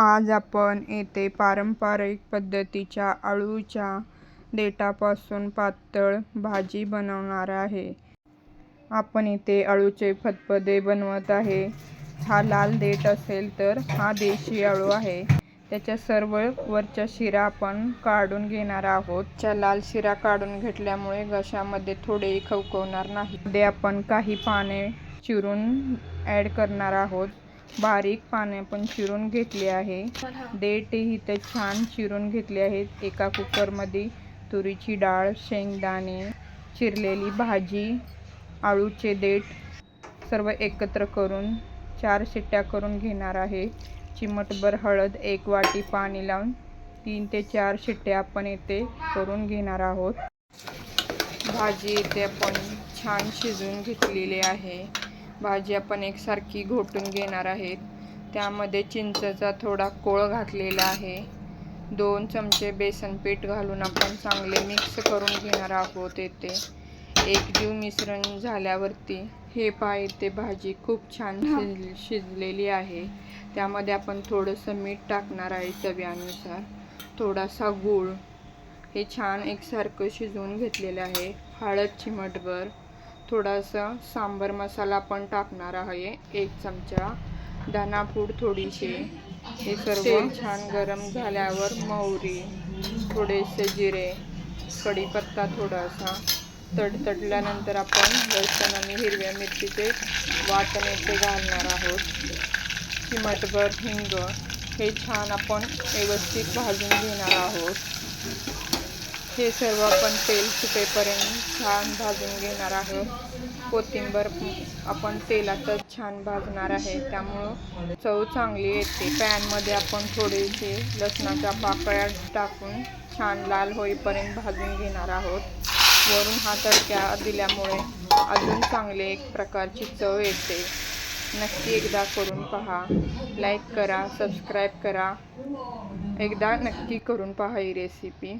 आज आपण येथे पारंपरिक पद्धतीच्या अळूच्या देठापासून पातळ भाजी बनवणार आहे. आपण इथे अळूचे फतपदे बनवत आहे. हा लाल देठ असेल तर हा देशी अळू आहे. त्याच्या सर्व वरच्या शिरा आपण काढून घेणार आहोत. च्या लाल शिरा काढून घेतल्यामुळे घशामध्ये थोडेही खवखवणार नाही. मध्ये आपण काही पाने चिरून ॲड करणार आहोत. बारीक पाने पण चिरून घेतली आहे. देठही ते छान चिरून घेतले आहेत. एका कुकरमध्ये तुरीची डाळ, शेंगदाणे, चिरलेली भाजी, आळूचे देठ सर्व एकत्र करून चार शिट्ट्या करून घेणार आहे. चिमटभर हळद, एक वाटी पाणी लावून तीन ते चार शिट्ट्या आपण येथे करून घेणार आहोत. भाजी इथे आपण छान शिजवून घेतलेली आहे. भाजी आपण एकसारखी घोटून घेणार आहेत. त्यामध्ये चिंचेचा थोडा कोळ घातलेला आहे. दोन चमचे बेसन पीठ घालून आपण चांगले मिक्स करून घेणार आहोत. येथे एकजीव मिश्रण झाल्यावरती हे पाय ते भाजी खूप छान शिज शिजलेली आहे. त्यामध्ये आपण थोडंसं मीठ टाकणार आहे चव्यानुसार थोडासा गूळ हे छान एकसारखं शिजवून घेतलेलं आहे. हळद चिमटभर, थोडासा सांबर मसाला पण टाकणार आहे एक चमचा, धनापूड थोडीशी. हे सर्व छान गरम झाल्यावर मोहरी, थोडेसे जिरे, कढीपत्ता थोडासा तडतडल्यानंतर आपण लसूण आणि हिरव्या मिरचीचे वाटण घालणार आहोत. चिमटभर हिंग हे छान आपण व्यवस्थित भाजून घेणार आहोत. हे सर्व आपण तेल सुटेपर्यंत छान भाजून घेणार आहोत. कोथिंबर आपण तेलातच छान भाजणार आहे. त्यामुळं चव चांगली येते. पॅनमध्ये आपण थोडीशी लसणाच्या पाकळ्या टाकून छान लाल होईपर्यंत भाजून घेणार आहोत. वरून हा तडक्या दिल्यामुळे अजून चांगले एक प्रकारची चव येते. नक्की एकदा करून पहा. लाईक करा, सबस्क्राईब करा. एकदा नक्की करून पहा ही रेसिपी.